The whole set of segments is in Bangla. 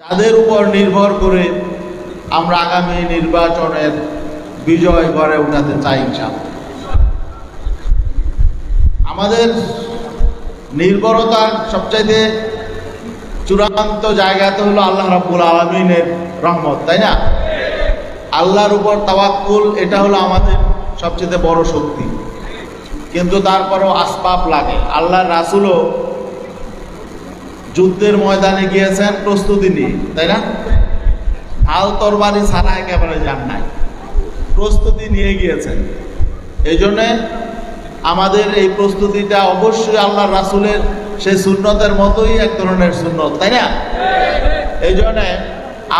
যাদের উপর নির্ভর করে আমরা আগামী নির্বাচনের বিজয় গড়ে উঠাতে চাই। আমাদের নির্ভরতার সবচাইতে চূড়ান্ত জায়গাতে হলো আল্লাহ রাবুল আলমিনের রহমত, তাই না? আল্লাহর উপর তাওয়াক্কুল, এটা হলো আমাদের সবচেয়ে বড় শক্তি। কিন্তু তারপরও আসবাব লাগে। আল্লাহর রাসুলও যুদ্ধের ময়দানে গিয়েছেন প্রস্তুতি নিয়ে, তাই না? হাল তরবারি ছাড়া একেবারে যান নাই। প্রস্তুতি নিয়ে গিয়েছেন। এই জন্যে আমাদের এই প্রস্তুতিটা অবশ্যই আল্লাহ রাসুলের সেই সুন্নতের মতোই এক ধরনের সুন্নত, তাই না? এই জন্যে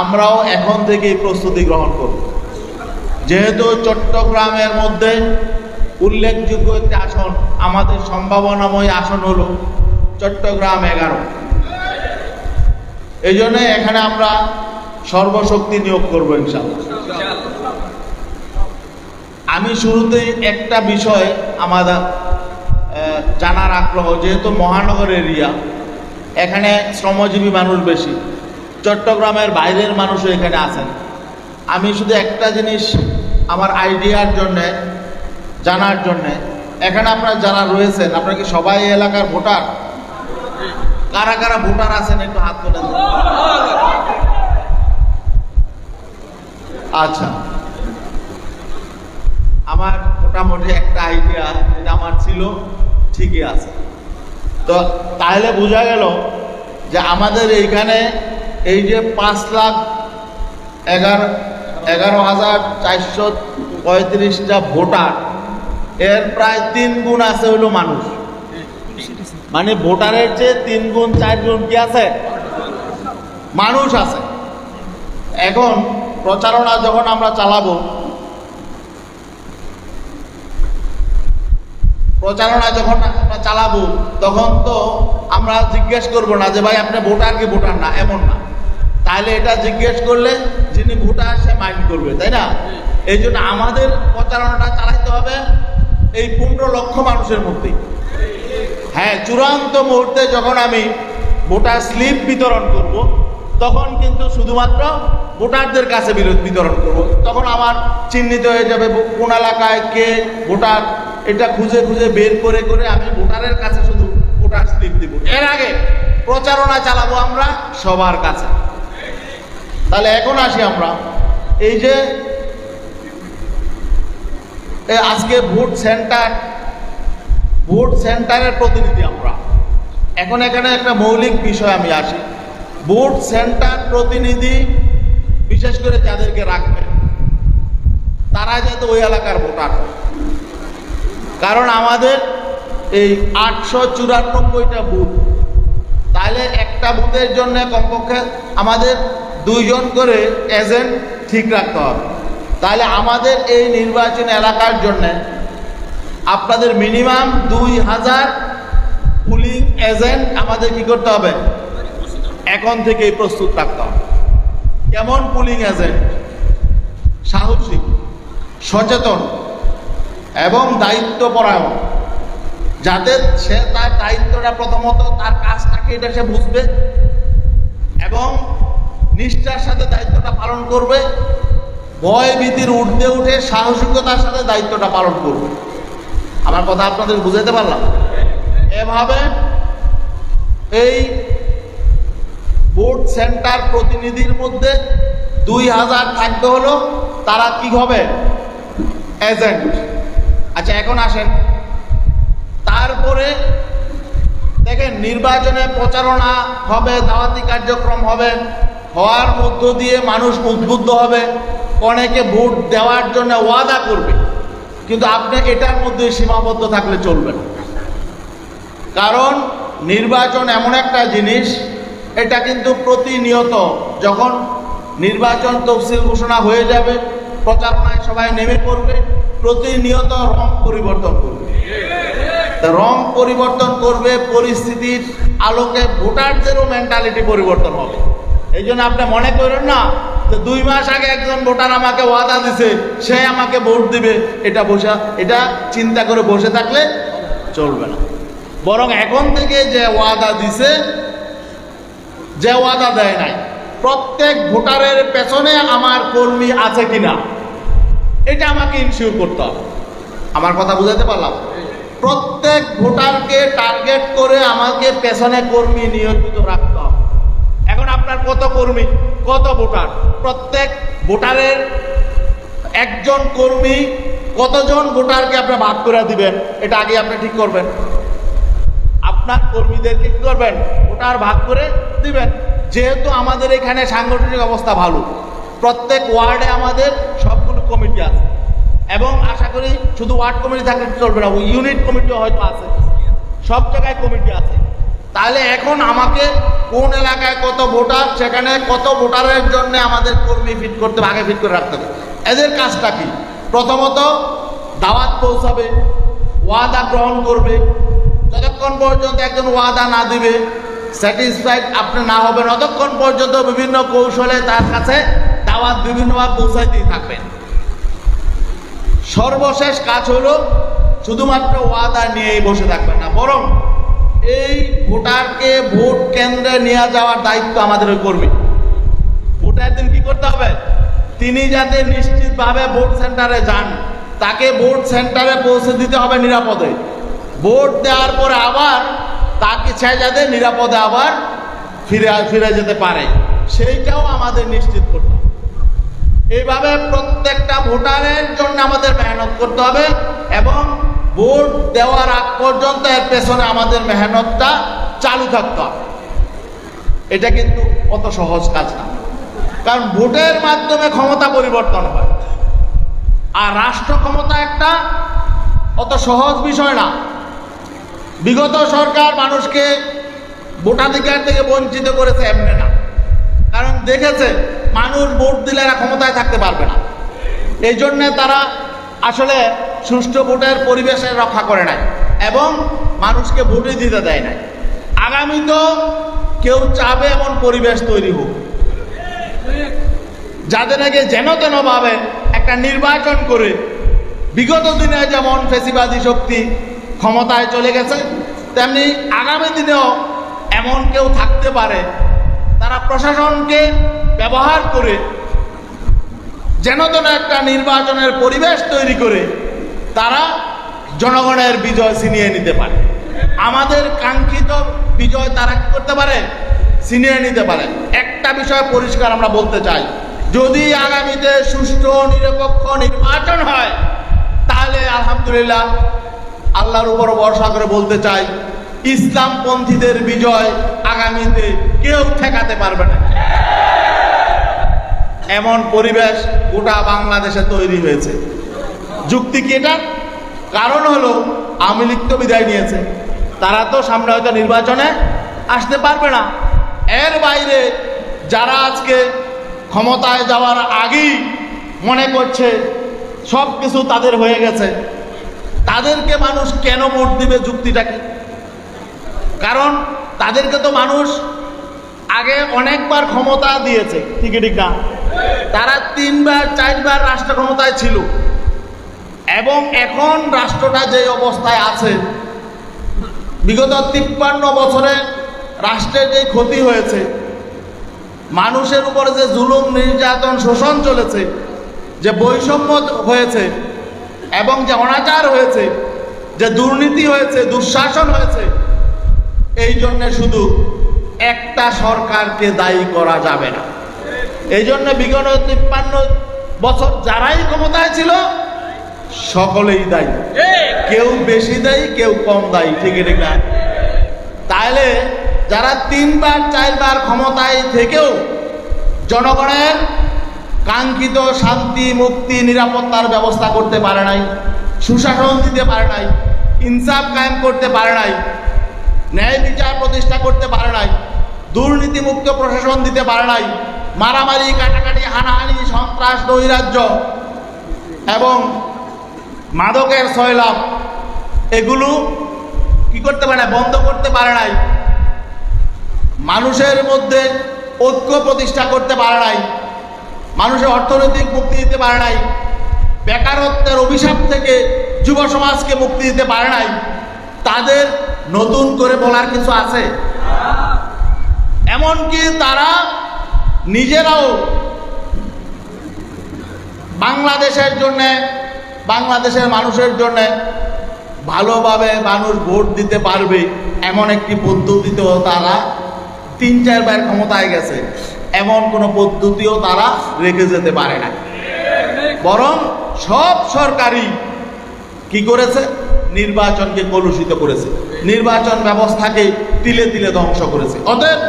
আমরাও এখন থেকেই প্রস্তুতি গ্রহণ করব। যেহেতু চট্টগ্রামের মধ্যে উল্লেখযোগ্য একটি আসন, আমাদের সম্ভাবনাময় আসন হলো চট্টগ্রাম এগারো। এই জন্য এখানে আমরা সর্বশক্তি নিয়োগ করব ইনশাল্লাহ আমি শুরুতেই একটা বিষয় আমাদের জানার আগ্রহ, যেহেতু মহানগর এরিয়া, এখানে শ্রমজীবী মানুষ বেশি, চট্টগ্রামের বাইরের মানুষও এখানে আছেন। আমি শুধু একটা জিনিস আমার আইডিয়ার জন্যে, জানার জন্যে, এখানে আপনারা যারা রয়েছেন, আপনারা কি সবাই এলাকার ভোটার? কারা কারা ভোটার আছেন একটু হাত তুলে আচ্ছা। আমার মোটামুটি একটা আইডিয়া যেটা আমার ছিল, ঠিকই আছে। তো তাহলে বোঝা গেল যে আমাদের এইখানে এই যে পাঁচ লাখ এগারো এগারো হাজার চারশো পঁয়ত্রিশটা ভোটার, এর প্রায় তিন গুণ আছে হলো মানুষ। মানে ভোটারের চেয়ে তিন গুণ চার গুণ কি আছে? মানুষ আছে। এখন প্রচারণা যখন আমরা চালাবো প্রচারণা যখন আমরা চালাবো তখন তো আমরা জিজ্ঞেস করব না যে ভাই আপনি ভোটার কি ভোটার না? এমন না। তাহলে এটা জিজ্ঞেস করলে যিনি ভোটার সে মাইন্ড করবে তাই না? এই জন্য আমাদের প্রচারণাটা চালাইতে হবে এই পনেরো লক্ষ মানুষের মধ্যেই। হ্যাঁ চূড়ান্ত মুহূর্তে যখন আমি ভোটার স্লিপ বিতরণ করব, তখন কিন্তু শুধুমাত্র ভোটারদের কাছে বিতরণ করব। তখন আমার চিহ্নিত হয়ে যাবে কোন এলাকায় কে ভোটার, এটা খুঁজে খুঁজে বের করে করে আমি ভোটারের কাছে শুধু ভোটার স্লিপ দিব। এর আগে প্রচারণা চালাবো আমরা সবার কাছে। তাহলে এখন আসি আমরা। এই যে আজকে ভোট সেন্টার ভোট সেন্টারের প্রতিনিধি আমরা। এখন এখানে একটা মৌলিক বিষয় আমি আসি। ভোট সেন্টার প্রতিনিধি বিশেষ করে যাদেরকে রাখবে তারা যাতে ওই এলাকার ভোটার। কারণ আমাদের এই আটশো চুরানব্বইটা বুথ, তাহলে একটা বুথের জন্য কমপক্ষে আমাদের দুইজন করে এজেন্ট ঠিক রাখতে হবে। তাহলে আমাদের এই নির্বাচন এলাকার জন্যে আপনাদের মিনিমাম দুই হাজার পুলিং এজেন্ট আমাদের কি করতে হবে? এখন থেকেই প্রস্তুত থাকতে হবে। কেমন পুলিং এজেন্ট? সাহসিক সচেতন এবং দায়িত্বপরায়ণ। যাতে সে তার দায়িত্বটা প্রথমত তার কাজটাকে এটা সে বুঝবে এবং নিষ্ঠার সাথে দায়িত্বটা পালন করবে। ভয় ভীতির ঊর্ধ্বে উঠে সাহসিকতার সাথে দায়িত্বটা পালন করবে। আমার কথা আপনাদের বুঝাতে পারলাম। এভাবে এই বোর্ড সেন্টার প্রতিনিধির মধ্যে দুই হাজার থাকতে হলো, তারা কি হবে? এজেন্ট। আচ্ছা এখন আসেন। তারপরে দেখেন, নির্বাচনে প্রচারণা হবে, দাওয়াতি কার্যক্রম হবে, হওয়ার মধ্য দিয়ে মানুষ উদ্বুদ্ধ হবে, অনেকে ভোট দেওয়ার জন্য ওয়াদা করবে। কিন্তু আপনি এটার মধ্যে সীমাবদ্ধ থাকলে চলবে না। কারণ নির্বাচন এমন একটা জিনিস, এটা কিন্তু প্রতিনিয়ত যখন নির্বাচন তফসিল ঘোষণা হয়ে যাবে, প্রচারণায় সবাই নেমে পড়বে, প্রতিনিয়ত রং পরিবর্তন করবে। রং পরিবর্তন করবে, পরিস্থিতির আলোকে ভোটারদেরও মেন্টালিটি পরিবর্তন হবে। এই জন্য আপনি মনে করেন না দুই মাস আগে একজন ভোটার আমাকে ওয়াদা দিছে, সে আমাকে ভোট দিবে। এটা বসে এটা চিন্তা করে বসে থাকলে চলবে না। বরং এখন থেকে যে ওয়াদা দিছে, যে ওয়াদা দেয় নাই, প্রত্যেক ভোটারের পেছনে আমার কর্মী আছে কিনা, এটা আমাকে ইনশিওর করতে হবে। আমার কথা বুঝাতে পারলাম? প্রত্যেক ভোটারকে টার্গেট করে আমাকে পেছনে কর্মী নিয়োজিত রাখতে আপনার কত কর্মী? কত ভোটার? প্রত্যেক ভোটারের একজন কর্মী কতজন ভোটারকে আপনি ভাগ করে দিবেন? এটা আগে আপনি ঠিক করবেন। আপনার কর্মীদেরকে কি করবেন? ভোটার ভাগ করে দিবেন। যেহেতু আমাদের এখানে সাংগঠনিক অবস্থা ভালো, প্রত্যেক ওয়ার্ডে আমাদের সবগুলো কমিটি আছে। এবং আশা করি শুধু ওয়ার্ড কমিটি থাকলে চলবে না, ইউনিট কমিটিও হয়তো আছে। সব জায়গায় কমিটি আছে। তাহলে এখন আমাকে কোন এলাকায় কত ভোটার, সেখানে কত ভোটারের জন্য আমাদের কর্মী ফিট করতে আগে ফিট করে রাখতে হবে। এদের কাজটা কি? প্রথমত দাওয়াত পৌঁছাবে, ওয়াদা গ্রহণ করবে। যতক্ষণ পর্যন্ত একজন ওয়াদা না দিবে স্যাটিসফাইড আপনি না হবেন ততক্ষণ পর্যন্ত বিভিন্ন কৌশলে তার কাছে দাওয়াত বিভিন্নভাবে পৌঁছাইতেই থাকবেন। সর্বশেষ কাজ হলো শুধুমাত্র ওয়াদা নিয়েই বসে থাকবেন না, বরং এই ভোটারকে ভোট কেন্দ্রে নিয়ে যাওয়ার দায়িত্ব আমাদের ওই কর্মী। ভোটার দিন কি করতে হবে? তিনি যাতে নিশ্চিতভাবে ভোট সেন্টারে যান, তাকে ভোট সেন্টারে পৌঁছে দিতে হবে নিরাপদে। ভোট দেওয়ার পরে আবার তাকে সে যাতে নিরাপদে আবার ফিরে ফিরে যেতে পারে। সেইটাও আমাদের নিশ্চিত করতে হবে। এইভাবে প্রত্যেকটা ভোটারের জন্য আমাদের মেহনত করতে হবে। ভোট দেওয়ার আগ পর্যন্ত এর পেছনে আমাদের মেহনতটা চালু থাকতে হবে। এটা কিন্তু অত সহজ কাজ না। কারণ ভোটের মাধ্যমে ক্ষমতা পরিবর্তন হয়। আর রাষ্ট্র ক্ষমতা একটা অত সহজ বিষয় না। বিগত সরকার মানুষকে ভোটাধিকার থেকে বঞ্চিত করেছে এমনি না। কারণ দেখেছে, মানুষ ভোট দিলে এরা ক্ষমতায় থাকতে পারবে না। এই জন্যে তারা আসলে সুষ্ঠু ভোটের পরিবেশের রক্ষা করে নাই এবং মানুষকে ভোটই দিতে দেয় নাই। আগামী তো কেউ চাবে এমন পরিবেশ তৈরি হোক। যাদের আগে যেন তেন ভাবে একটা নির্বাচন করে বিগত দিনে যেমন ফেসিবাদী শক্তি ক্ষমতায় চলে গেছে, তেমনি আগামী দিনেও এমন কেউ থাকতে পারে। তারা প্রশাসনকে ব্যবহার করে যেন তেন একটা নির্বাচনের পরিবেশ তৈরি করে তারা জনগণের বিজয় ছিনিয়ে নিতে পারে। আমাদের কাঙ্ক্ষিত বিজয় তারা কি করতে পারে? ছিনিয়ে নিতে পারে। একটা বিষয় পরিষ্কার আমরা বলতে চাই। যদি আগামীতে সুষ্ঠু, নিরপেক্ষ নির্বাচন হয়, তাহলে আলহামদুলিল্লাহ আল্লাহর উপর ভরসা করে বলতে চাই, ইসলামপন্থীদের বিজয় আগামীতে কেউ ঠেকাতে পারবে না। এমন পরিবেশ গোটা বাংলাদেশে তৈরি হয়েছে। যুক্তি কি এটা? কারণ হলো, আওয়ামী লীগ তো বিদায় নিয়েছে। তারা তো সামনে হয়তো নির্বাচনে আসতে পারবে না। এর বাইরে যারা আজকে ক্ষমতায় যাওয়ার আগেই মনে করছে, সব কিছু তাদের হয়ে গেছে। তাদেরকে মানুষ কেন ভোট দিবে যুক্তিটা কি কারণ তাদেরকে তো মানুষ আগে অনেকবার ক্ষমতা দিয়েছে ঠিক ঠিক না? তারা তিনবার, চারবার রাষ্ট্র ক্ষমতায় ছিল। এবং এখন রাষ্ট্রটা যে অবস্থায় আছে, বিগত তিপ্পান্ন বছরে রাষ্ট্রের যে ক্ষতি হয়েছে, মানুষের উপরে যে জুলুম, নির্যাতন, শোষণ চলেছে, যে বৈষম্য হয়েছে, এবং যে অনাচার হয়েছে, যে দুর্নীতি হয়েছে, দুঃশাসন হয়েছে, এই জন্যে শুধু একটা সরকারকে দায়ী করা যাবে না। এই জন্য বিগত তিপ্পান্ন বছর যারাই ক্ষমতায় ছিল সকলেই দায়ী। কেউ বেশি দায়ী, কেউ কম দায়ী, ঠিক না তাহলে যারা তিনবার, চারবার ক্ষমতায় থেকেও জনগণের কাঙ্ক্ষিত শান্তি, মুক্তি, নিরাপত্তার ব্যবস্থা করতে পারে নাই, সুশাসন দিতে পারে নাই, ইনসাফ কায়েম করতে পারে নাই, ন্যায় বিচার প্রতিষ্ঠা করতে পারে নাই, দুর্নীতিমুক্ত প্রশাসন দিতে পারে নাই, মারামারি, কাটাকাটি, হানাহানি, সন্ত্রাস, নৈরাজ্য এবং মাদকের সয়লাভ এগুলো কি করতে পারে না বন্ধ করতে পারে নাই। মানুষের মধ্যে ঐক্য প্রতিষ্ঠা করতে পারে নাই। মানুষের অর্থনৈতিক মুক্তি দিতে পারে নাই। বেকারত্বের অভিশাপ থেকে যুব সমাজকে মুক্তি দিতে পারে নাই। তাদের নতুন করে বলার কিছু আছে? এমনকি তারা নিজেরাও বাংলাদেশের জন্যে বাংলাদেশের মানুষের জন্যে ভালোভাবে মানুষ ভোট দিতে পারবে এমন একটি পদ্ধতিতেও তারা তিন চারবার ক্ষমতায় গেছে। এমন কোনো পদ্ধতিও তারা রেখে যেতে পারে না বরং সব সরকারি কি করেছে? নির্বাচনকে কলুষিত করেছে। নির্বাচন ব্যবস্থাকে তিলে তিলে ধ্বংস করেছে। অতএব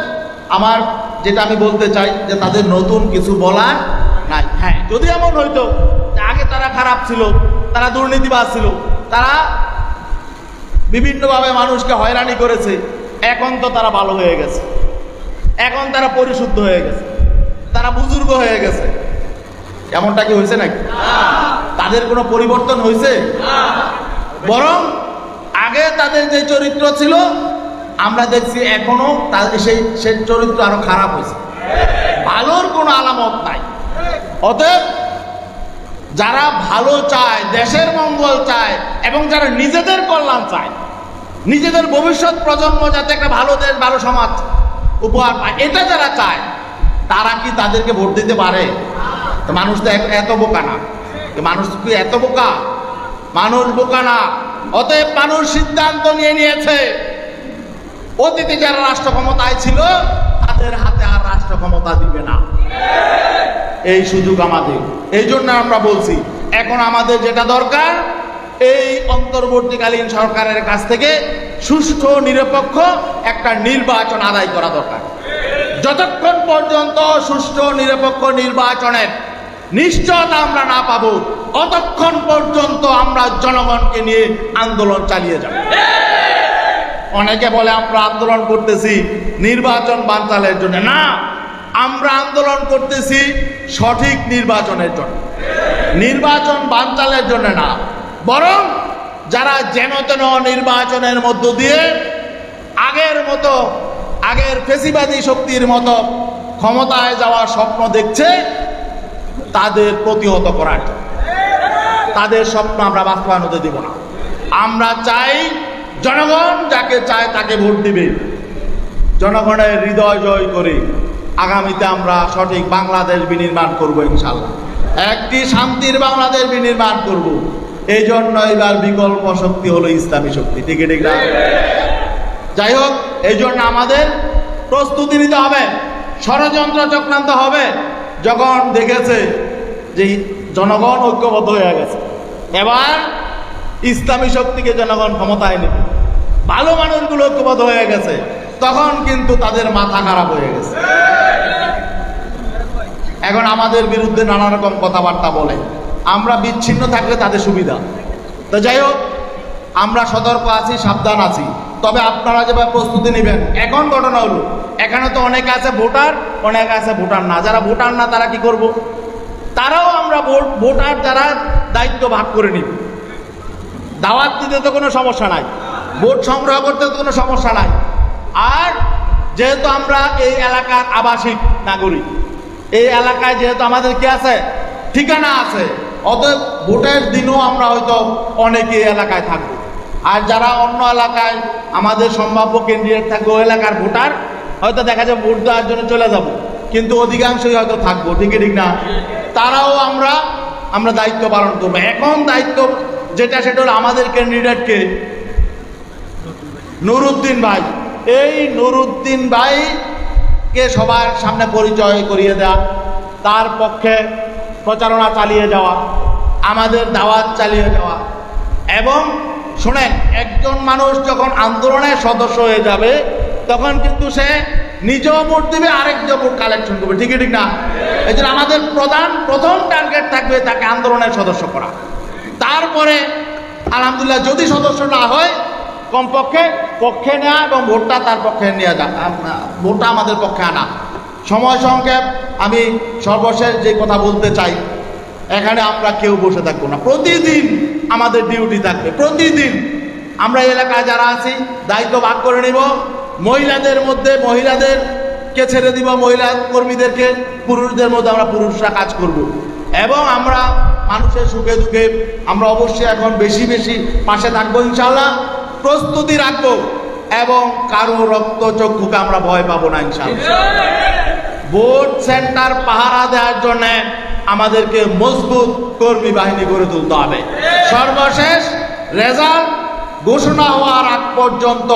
আমার যেটা আমি বলতে চাই যে তাদের নতুন কিছু বলার নাই। হ্যাঁ যদি এমন হইতো খারাপ ছিল, তারা দুর্নীতিবাজ ছিল, তারা বিভিন্নভাবে মানুষকে হয়রানি করেছে। এখন তো তারা ভালো হয়ে গেছে। এখন তারা পরিশুদ্ধ হয়ে গেছে। তারা বুজুর্গ হয়ে গেছে। এমনটা কি হয়েছে নাকি? তাদের কোনো পরিবর্তন হয়েছে? বরং আগে তাদের যে চরিত্র ছিল, আমরা দেখছি এখনও সেই সেই চরিত্র আরও খারাপ হয়েছে। ভালোর কোনো আলামত নাই। অতএব যারা ভালো চায়, দেশের মঙ্গল চায়, এবং যারা নিজেদের কল্যাণ চায়, নিজেদের ভবিষ্যৎ প্রজন্ম যাতে একটা ভালো দেশ, ভালো সমাজ উপহার পায়, এটা যারা চায়, তারা কি তাদেরকে ভোট দিতে পারে? মানুষ তো এত- বোকা না। মানুষ কি এত বোকা? মানুষ বোকা না। অতএব মানুষ সিদ্ধান্ত নিয়ে নিয়েছে, অতীতে যারা রাষ্ট্র ক্ষমতায় ছিল, তাদের হাতে আর রাষ্ট্র ক্ষমতা দিবে না। এই সুযোগ আমাদের। এই জন্য আমরা বলছি, এখন আমাদের যেটা দরকার, এই অন্তর্বর্তীকালীন সরকারের কাছ থেকে সুষ্ঠু, নিরপেক্ষ একটা নির্বাচন আদায় করা দরকার। যতক্ষণ পর্যন্ত সুষ্ঠু, নিরপেক্ষ নির্বাচনের নিশ্চয়তা আমরা না পাবো ততক্ষণ পর্যন্ত আমরা জনগণকে নিয়ে আন্দোলন চালিয়ে যাব। অনেকে বলে, আমরা আন্দোলন করতেছি, নির্বাচন বানচালের জন্য। না আমরা আন্দোলন করতেছি সঠিক নির্বাচনের জন্য। নির্বাচন বানচালের জন্য না। বরং যারা যেন তেন নির্বাচনের মধ্য দিয়ে আগের মতো, আগের ফেসিবাদী শক্তির মতো ক্ষমতায় যাওয়ার স্বপ্ন দেখছে, তাদের প্রতিহত করার তাদের স্বপ্ন আমরা বাস্তবায়ন হতে দিব না। আমরা চাই জনগণ যাকে চায় তাকে ভোট দিবে। জনগণের হৃদয় জয় করে আগামীতে আমরা সঠিক বাংলাদেশ বিনির্মাণ করব ইনশাল্লাহ। একটি শান্তির বাংলাদেশ বিনির্মাণ করব। এই জন্য এবার বিকল্প শক্তি হলো ইসলামী শক্তি। ঠিক ঠিক যাই হোক, এই জন্য আমাদের প্রস্তুতি নিতে হবে। ষড়যন্ত্র চক্রান্ত হবে। যখন দেখেছে যে জনগণ ঐক্যবদ্ধ হয়ে গেছে, এবার ইসলামী শক্তিকে জনগণ ক্ষমতায় নেবে। ভালো মানুষগুলো ঐক্যবদ্ধ হয়ে গেছে। তখন কিন্তু তাদের মাথা খারাপ হয়ে গেছে। এখন আমাদের বিরুদ্ধে নানা রকম কথাবার্তা বলে। আমরা বিচ্ছিন্ন থাকলে তাদের সুবিধা। তো যাই হোক, আমরা সতর্ক আছি, সাবধান আছি। তবে আপনারা যেভাবে প্রস্তুতি নেবেন, এখন ঘটনা হলো, এখানে তো অনেকে আছে ভোটার, অনেকে আছে ভোটার না। যারা ভোটার না, তারা কি করব? তারাও আমরা ভোট, ভোটার যারা দায়িত্ব ভাগ করে নিব। দাওয়াত দিতে তো কোনো সমস্যা নাই। ভোট সংগ্রহ করতে তো কোনো সমস্যা নাই। আর যেহেতু আমরা এই এলাকার আবাসিক নাগরিক, এই এলাকায় যেহেতু আমাদের কি আছে? ঠিকানা আছে। অতএব ভোটের দিনও আমরা হয়তো অনেকে এলাকায় থাকব। আর যারা অন্য এলাকায় আমাদের সম্ভাব্য ক্যান্ডিডেট থাকবে, ওই এলাকার ভোটার, হয়তো দেখা যায় ভোট দেওয়ার জন্য চলে যাব। কিন্তু অধিকাংশই হয়তো থাকব ঠিক ঠিক না? তারাও আমরা আমরা দায়িত্ব পালন করব। এখন দায়িত্ব যেটা, সেটা হলো আমাদের ক্যান্ডিডেটকে নুরুদ্দিন ভাই। এই নুরুদ্দিন ভাইকে সবার সামনে পরিচয় করিয়ে দেওয়া তার পক্ষে প্রচারণা চালিয়ে যাওয়া, আমাদের দাওয়াত চালিয়ে যাওয়া। এবং শোনেন, একজন মানুষ যখন আন্দোলনের সদস্য হয়ে যাবে, তখন কিন্তু সে নিজেও ভোট দেবে আরেকজন ভোট কালেকশন করবে। ঠিকই, ঠিক না? এই জন্য আমাদের প্রধান, প্রথম টার্গেট থাকবে তাকে আন্দোলনের সদস্য করা। তারপরে, আলহামদুলিল্লাহ, যদি সদস্য না হয়, কমপক্ষে পক্ষে নেওয়া এবং ভোটটা তার পক্ষে নিয়ে যা ভোটটা আমাদের পক্ষে আনা। সময় সংক্ষেপ, আমি সর্বশেষ যে কথা বলতে চাই, এখানে আমরা কেউ বসে থাকব না। প্রতিদিন আমাদের ডিউটি থাকবে, প্রতিদিন। আমরা এলাকায় যারা আছি, দায়িত্ব ভাগ করে নিব। মহিলাদের মধ্যে মহিলাদেরকে ছেড়ে দিব, মহিলা কর্মীদেরকে, পুরুষদের মধ্যে আমরা পুরুষরা কাজ করব। এবং আমরা মানুষের সুখে দুঃখে আমরা অবশ্যই এখন বেশি বেশি পাশে থাকব ইনশাল্লাহ প্রস্তুতি রাখব এবং কারও রক্ত চক্ষুকে আমরা ভয় পাবো না ভোট সেন্টার পাহারা দেওয়ার জন্য আমাদেরকে মজবুত কর্মী বাহিনী গড়ে তুলতে হবে। সর্বশেষ রেজাল্ট ঘোষণা হওয়ার আগ পর্যন্ত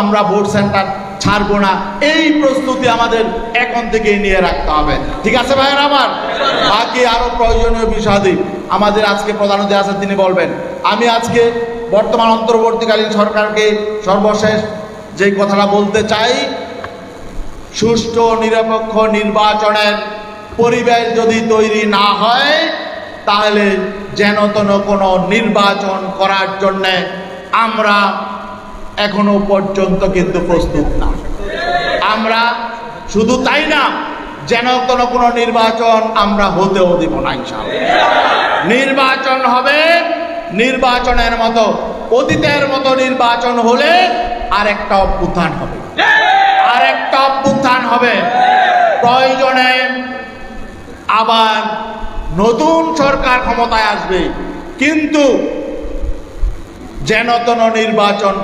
আমরা ভোট সেন্টার ছাড়বো না। এই প্রস্তুতি আমাদের এখন থেকেই নিয়ে রাখতে হবে। ঠিক আছে ভাইয়ের আমার? বাকি আরও প্রয়োজনীয় বিষয়াদি আমাদের আজকে প্রধান অতিথি আছেন, তিনি বলবেন, আমি আজকে বর্তমান অন্তর্বর্তীকালীন সরকারকে সর্বশেষ যে কথাটা বলতে চাই, সুষ্ঠু, নিরপেক্ষ নির্বাচনের পরিবেশ যদি তৈরি না হয়, তাহলে যেন তেন কোনো নির্বাচন করার জন্যে আমরা এখনও পর্যন্ত কিন্তু প্রস্তুত না। আমরা শুধু তাই না, যেন তেন কোনো নির্বাচন আমরা হতেও দিব না ইনশাআল্লাহ। নির্বাচন হবে নির্বাচনের মতো, অতীতের মতো নির্বাচন হলে আরেকটা অভ্যুত্থান হবে। আরেকটা অভ্যুত্থান হবে। প্রয়োজনে আবার নতুন সরকার ক্ষমতায় আসবে। কিন্তু যেন তেন নির্বাচন